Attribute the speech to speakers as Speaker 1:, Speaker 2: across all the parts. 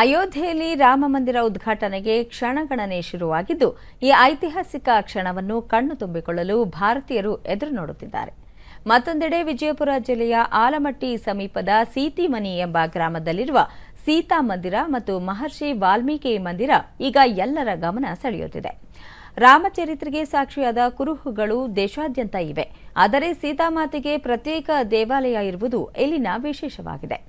Speaker 1: ಅಯೋಧ್ಯೆಯಲ್ಲಿ ರಾಮಮಂದಿರ ಉದ್ಘಾಟನೆಗೆ ಕ್ಷಣಗಣನೆ ಶುರುವಾಗಿದ್ದು, ಈ ಐತಿಹಾಸಿಕ ಕ್ಷಣವನ್ನು ಕಣ್ಣು ತುಂಬಿಕೊಳ್ಳಲು ಭಾರತೀಯರು ಎದುರು ನೋಡುತ್ತಿದ್ದಾರೆ. ಮತ್ತೊಂದೆಡೆ ವಿಜಯಪುರ ಜಿಲ್ಲೆಯ ಆಲಮಟ್ಟಿ ಸಮೀಪದ ಸೀತಿಮನಿ ಎಂಬ ಗ್ರಾಮದಲ್ಲಿರುವ ಸೀತಾ ಮಂದಿರ ಮತ್ತು ಮಹರ್ಷಿ ವಾಲ್ಮೀಕಿ ಮಂದಿರ ಈಗ ಎಲ್ಲರ ಗಮನ ಸೆಳೆಯುತ್ತಿದೆ. ರಾಮಚರಿತ್ರೆಗೆ ಸಾಕ್ಷಿಯಾದ ಕುರುಹುಗಳು ದೇಶಾದ್ಯಂತ ಇವೆ. ಆದರೆ ಸೀತಾಮಾತೆಗೆ ಪ್ರತ್ಯೇಕ ದೇವಾಲಯ ಇರುವುದು ಇಲ್ಲಿನ ವಿಶೇಷವಾಗಿದೆ.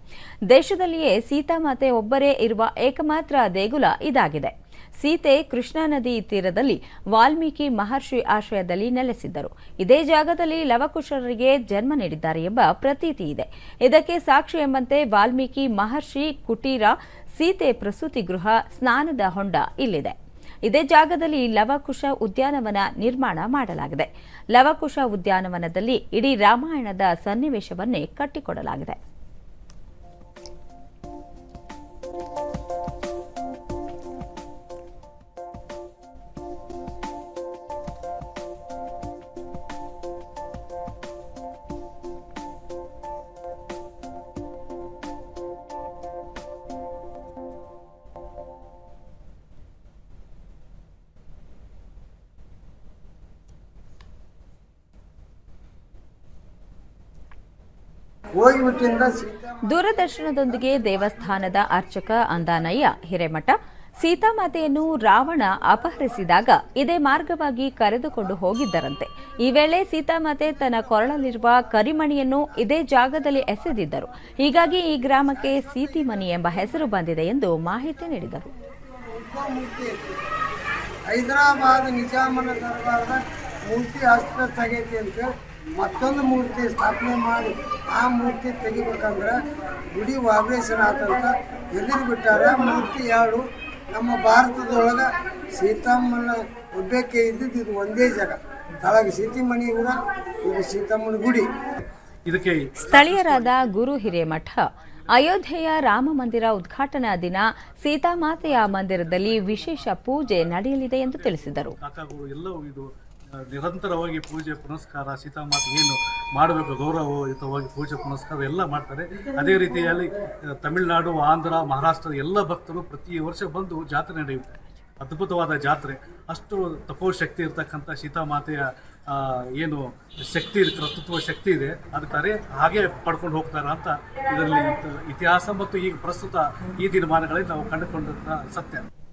Speaker 1: ದೇಶದಲ್ಲಿಯೇ ಸೀತಾಮಾತೆ ಒಬ್ಬರೇ ಇರುವ ಏಕಮಾತ್ರ ದೇಗುಲ ಇದಾಗಿದೆ. ಸೀತೆ ಕೃಷ್ಣಾ ನದಿ ತೀರದಲ್ಲಿ ವಾಲ್ಮೀಕಿ ಮಹರ್ಷಿ ಆಶ್ರಯದಲ್ಲಿ ನೆಲೆಸಿದ್ದರು. ಇದೇ ಜಾಗದಲ್ಲಿ ಲವಕುಶರಿಗೆ ಜನ್ಮ ನೀಡಿದ್ದಾರೆ ಎಂಬ ಪ್ರತೀತಿ ಇದೆ. ಇದಕ್ಕೆ ಸಾಕ್ಷಿ ಎಂಬಂತೆ ವಾಲ್ಮೀಕಿ ಮಹರ್ಷಿ ಕುಟೀರ ಸೀತೆ ಪ್ರಸೂತಿ ಗೃಹ ಸ್ನಾನದ ಹೊಂಡ ಇಲ್ಲಿದೆ. ಇದೇ ಜಾಗದಲ್ಲಿ ಲವಕುಶ ಉದ್ಯಾನವನ ನಿರ್ಮಾಣ ಮಾಡಲಾಗಿದೆ. ಲವಕುಶ ಉದ್ಯಾನವನದಲ್ಲಿ ಇಡೀ ರಾಮಾಯಣದ ಸನ್ನಿವೇಶವನ್ನೇ ಕಟ್ಟಿಕೊಡಲಾಗಿದೆ. ದೂರದರ್ಶನದೊಂದಿಗೆ ದೇವಸ್ಥಾನದ ಅರ್ಚಕ ಅಂದಾನಯ್ಯ ಹಿರೇಮಠ ಸೀತಾಮಾತೆಯನ್ನು ರಾವಣ ಅಪಹರಿಸಿದಾಗ ಇದೇ ಮಾರ್ಗವಾಗಿ ಕರೆದುಕೊಂಡು ಹೋಗಿದ್ದರಂತೆ. ಈ ವೇಳೆ ಸೀತಾಮಾತೆ ತನ್ನ ಕೊರಳಲ್ಲಿರುವ ಕರಿಮಣಿಯನ್ನು ಇದೇ ಜಾಗದಲ್ಲಿ ಎಸೆದಿದ್ದರು. ಹೀಗಾಗಿ ಈ ಗ್ರಾಮಕ್ಕೆ ಸೀತಿಮನಿ ಎಂಬ ಹೆಸರು ಬಂದಿದೆ ಎಂದು ಮಾಹಿತಿ ನೀಡಿದರು.
Speaker 2: ಹೈದರಾಬಾದ್ ನಿಜಾಮನ ಸರ್ಕಾರದ ಮೂರ್ತಿ ಹಸ್ತ ತೆಗೈತಿ ಅಂತ ಮತ್ತೊಂದು ಮೂರ್ತಿ ಸ್ಥಾಪನೆ ಮಾಡಿ ಆ ಮೂರ್ತಿ ತೆಗಿಬೇಕಂದ್ರೆ ಗುಡಿ ವಾಬ್ರೇಷನ್ ಆತಂತ ಎದುರು ಬಿಟ್ಟಾರ? ಮೂರ್ತಿ ಎರಡು ನಮ್ಮ ಭಾರತದೊಳಗೆ ಸೀತಾಮ್ಮನ ಒಬ್ಬಕ್ಕೆ ಇದ್ದಿದ್ದು ಇದು ಒಂದೇ ಜಾಗ. ತಳಗೆ ಸೀತಿಮಣಿ ಊರ ಇದು ಸೀತಮ್ಮನ ಗುಡಿ.
Speaker 3: ಇದಕ್ಕೆ
Speaker 1: ಸ್ಥಳೀಯರಾದ ಗುರು ಹಿರೇಮಠ ಅಯೋಧ್ಯೆಯ ರಾಮ ಮಂದಿರ ಉದ್ಘಾಟನಾ ದಿನ ಸೀತಾಮಾತೆಯ ಮಂದಿರದಲ್ಲಿ ವಿಶೇಷ ಪೂಜೆ ನಡೆಯಲಿದೆ ಎಂದು ತಿಳಿಸಿದರು.
Speaker 3: ನಿರಂತರವಾಗಿ ಪೂಜೆ, ಪುನಸ್ಕಾರ, ಸೀತಾಮಾತೆ ಏನು ಮಾಡಬೇಕು, ಗೌರವಯುತವಾಗಿ ಪೂಜೆ, ಪುನಸ್ಕಾರ ಎಲ್ಲ ಮಾಡ್ತಾರೆ. ಅದೇ ರೀತಿಯಲ್ಲಿ ತಮಿಳುನಾಡು, ಆಂಧ್ರ, ಮಹಾರಾಷ್ಟ್ರ ಎಲ್ಲ ಭಕ್ತರು ಪ್ರತಿ ವರ್ಷ ಬಂದು ಜಾತ್ರೆ ನಡೆಯುತ್ತೆ. ಅದ್ಭುತವಾದ ಜಾತ್ರೆ. ಅಷ್ಟು ತಪೋಶಕ್ತಿ ಇರತಕ್ಕಂಥ ಸೀತಾಮಾತೆಯ ಏನು ಶಕ್ತಿ, ಕರ್ತೃತ್ವ ಶಕ್ತಿ ಇದೆ. ಅದಕ್ಕೆ ಹಾಗೆ ಪಡ್ಕೊಂಡು ಹೋಗ್ತಾರೆ ಅಂತ ಇದರಲ್ಲಿ ಇತಿಹಾಸ ಮತ್ತು ಈಗ ಪ್ರಸ್ತುತ ಈ ದಿನಮಾನಗಳಲ್ಲಿ ನಾವು ಕಂಡುಕೊಂಡಂಥ ಸತ್ಯ.